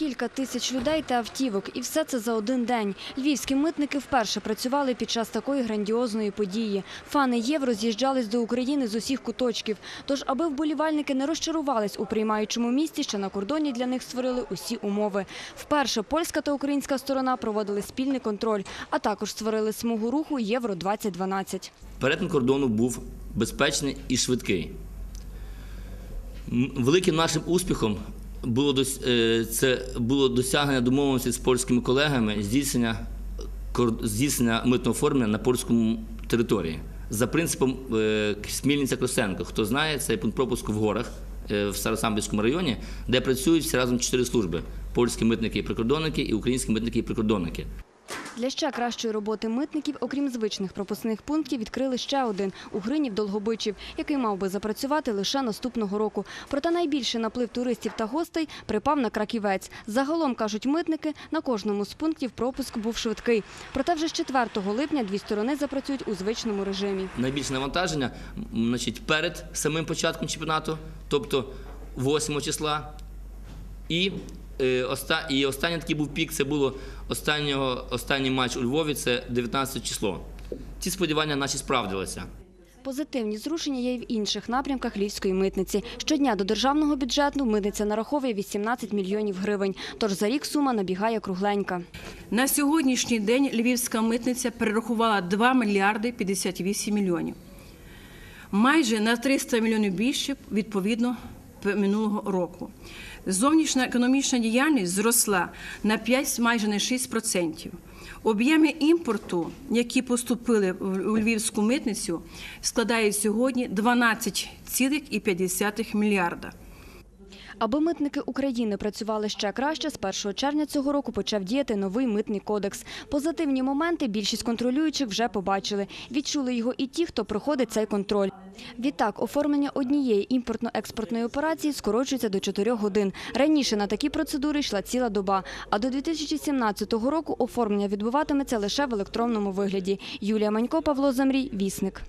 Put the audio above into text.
Кілька тисяч людей та автівок, і все це за один день. Львівські митники вперше працювали під час такої грандіозної події. Фани євро з'їжджались до України з усіх куточків. Тож, аби вболівальники не розчарувались у приймаючому місті, ще на кордоні для них створили усі умови. Вперше польська та українська сторона проводили спільний контроль, а також створили смугу руху Євро 2012 Перетин кордону був безпечний і швидкий. Великим нашим успіхом було, дос- е, це було досягнення домовленості з польськими колегами здійснення, здійснення митного оформлення на польському території. За принципом е, Смільниця-Кросенко. Хто знає, це пункт пропуску в горах е, в Старосамбірському районі, де працюють всі разом чотири служби: польські митники і прикордонники і українські митники і прикордонники. Для ще кращої роботи митників, окрім звичних пропускних пунктів, відкрили ще один у Гринів Долгобичів, який мав би запрацювати лише наступного року. Проте найбільший наплив туристів та гостей припав на краківець. Загалом кажуть митники, на кожному з пунктів пропуск був швидкий. Проте вже з 4 липня дві сторони запрацюють у звичному режимі. найбільше навантаження значить, перед самим початком чемпіонату, тобто 8 числа. І, і останній такий був пік, це було останнього, останній матч у Львові, це 19 число. Ці сподівання наші справдилися. Позитивні зрушення є й в інших напрямках львівської митниці. Щодня до державного бюджету митниця нараховує 18 мільйонів гривень. Тож за рік сума набігає кругленька. На сьогоднішній день львівська митниця перерахувала 2 мільярди 58 мільйонів. Майже на 300 мільйонів більше відповідно минулого року. Зовнішня економічна діяльність зросла на 5, майже на 6%. Об'єми імпорту, які поступили у львівську митницю, складають сьогодні 12,5 мільярда. Аби митники України працювали ще краще, з 1 червня цього року почав діяти новий митний кодекс. Позитивні моменти більшість контролюючих вже побачили. Відчули його і ті, хто проходить цей контроль. Відтак, оформлення однієї імпортно-експортної операції скорочується до 4 годин. Раніше на такі процедури йшла ціла доба. А до 2017 року оформлення відбуватиметься лише в електронному вигляді. Юлія Манько, Павло Замрій, Вісник.